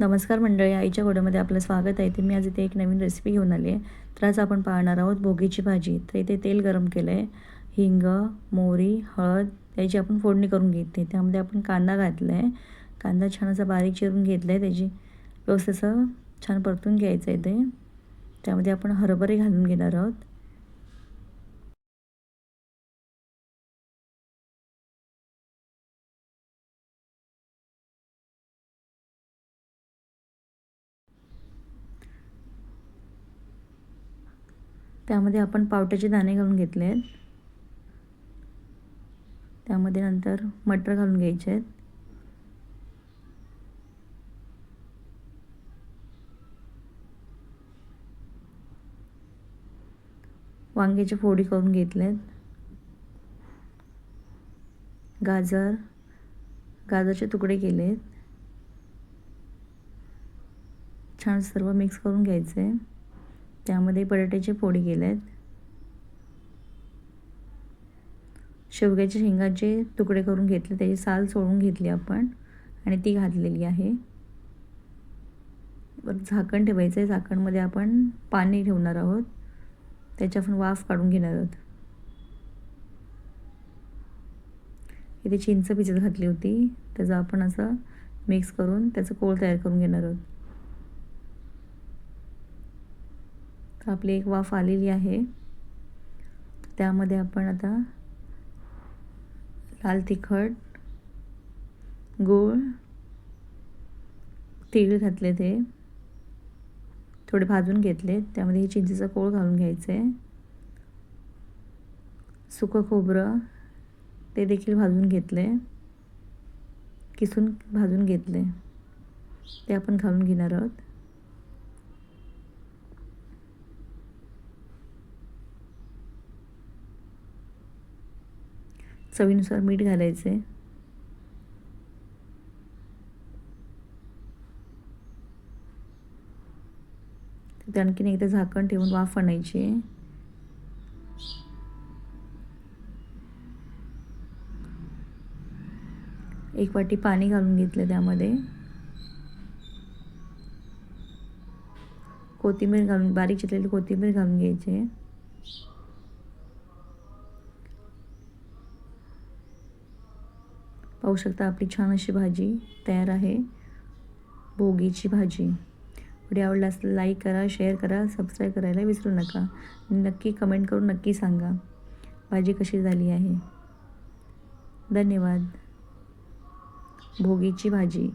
नमस्कार मंडळी आईच्या गोड्यामध्ये आपलं स्वागत आहे. ते मी आज इथे एक नवीन रेसिपी घेऊन आली आहे. तर आज आपण पाहणार आहोत भोगीची भाजी. तर इथे तेल गरम केलं आहे हिंग मोहरी हळद त्याची आपण फोडणी करून घेते त्यामध्ये आपण कांदा घातला आहे कांदा छान असा बारीक चिरून घेतला आहे त्याची व्यवस्थित असं छान परतून घ्यायचं आहे ते. त्यामध्ये आपण हरभरे घालून घेणार आहोत. त्यामध्ये आपण पावट्याचे दाणे घालून घेतले आहेत. त्यामध्ये नंतर मटर घालून घ्यायचे आहेत. वांग्याची फोडी करून घेतलेत गाजर गाजरचे तुकडे केलेत छान सर्व मिक्स करून घ्यायचे. आहे त्यामध्ये बटाट्याचे फोडी केले आहेत शेवग्याच्या शेंगाचे तुकडे करून घेतले त्याची साल सोडून घेतली आपण आणि ती घातलेली आहे. झाकण ठेवायचं आहे झाकणमध्ये आपण पाणी ठेवणार आहोत. त्याची आपण वाफ काढून घेणार आहोत. इथे चिंच भिजत घातली होती. त्याचं आपण असं मिक्स करून त्याचं कोळ तयार करून घेणार आहोत. तर आपली एक वाफ आलेली आहे. त्यामध्ये आपण आता लाल तिखट गूळ तीळ घातले ते. थोडे भाजून घेतले. त्यामध्ये हे चिंचेचा कोळ घालून घ्यायचं. आहे सुकं खोबरं ते देखील भाजून घेतले. किसून भाजून घेतले. ते आपण घालून घेणार आहोत. चवीनुसार मीठ घालायचे ते आणखीन एकदा झाकण ठेवून वाफ आणायची. आहे एक वाटी पाणी घालून घेतलं त्यामध्ये. कोथिंबीर घालून बारीक चिरलेली कोथिंबीर घालून घ्यायची. आहे पाहू शकता आपली छान अशी भाजी तयार आहे. भोगीची भाजी. व्हिडिओ आवडला असं लाईक करा शेअर करा सबस्क्राईब करायला विसरू नका. नक्की कमेंट करून नक्की सांगा. भाजी कशी झाली आहे? धन्यवाद. भोगीची भाजी.